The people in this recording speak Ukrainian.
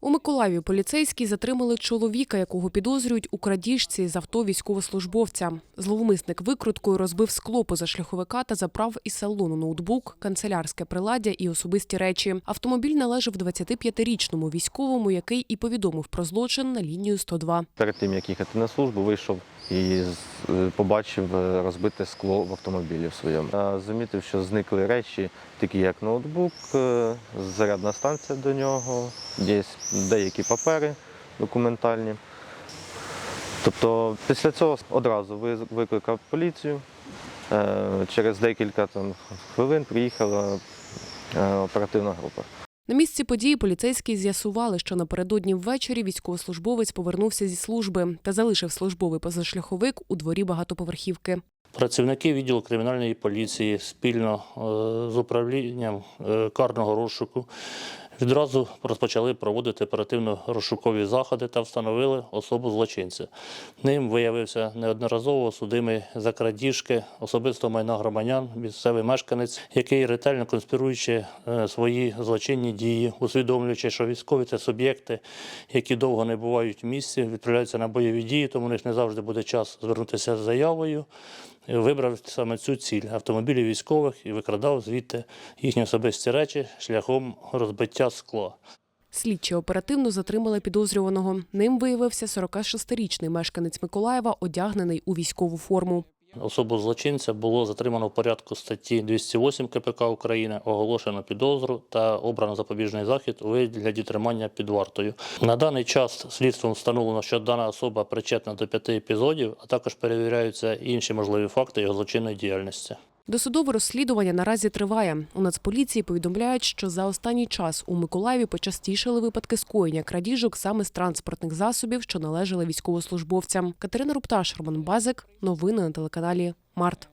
У Миколаєві поліцейські затримали чоловіка, якого підозрюють у крадіжці з авто військовослужбовця. Зловмисник викруткою розбив скло позашляховика та забрав із салону ноутбук, канцелярське приладдя і особисті речі. Автомобіль належав 25-річному військовому, який і повідомив про злочин на лінію 102. Перед тим, як їхати на службу, вийшов і е, побачив е, розбите скло в автомобілі в своєму. Е, Замітив, що зникли речі, такі як ноутбук, зарядна станція до нього, є деякі папери документальні. Тобто після цього одразу викликав поліцію. Через декілька там, хвилин приїхала оперативна група. На місці події поліцейські з'ясували, що напередодні ввечері військовослужбовець повернувся зі служби та залишив службовий позашляховик у дворі багатоповерхівки. Працівники відділу кримінальної поліції спільно е, з управлінням е, карного розшуку відразу розпочали проводити оперативно-розшукові заходи та встановили особу злочинця. Ним виявився неодноразово судимий за крадіжки особистого майна громадян, місцевий мешканець, який ретельно конспіруючи е, свої злочинні дії, усвідомлюючи, що військові це суб'єкти, які довго не бувають в місці, відправляються на бойові дії, тому у них не завжди буде час звернутися з заявою. Вибрав саме цю ціль автомобілі військових і викрадав звідти їхні особисті речі шляхом розбиття скла. Слідчі оперативно затримали підозрюваного. Ним виявився 46-річний мешканець Миколаєва, одягнений у військову форму. Особу злочинця було затримано в порядку статті 208 КПК України, оголошено підозру та обрано запобіжний захід у вигляді тримання під вартою. На даний час слідством встановлено, що дана особа причетна до п'яти епізодів, а також перевіряються інші можливі факти його злочинної діяльності. Досудове розслідування наразі триває. У Нацполіції повідомляють, що за останній час у Миколаєві почастішали випадки скоєння крадіжок саме з транспортних засобів, що належали військовослужбовцям. Катерина Рупташ, Роман Базик. Новини на телеканалі Март.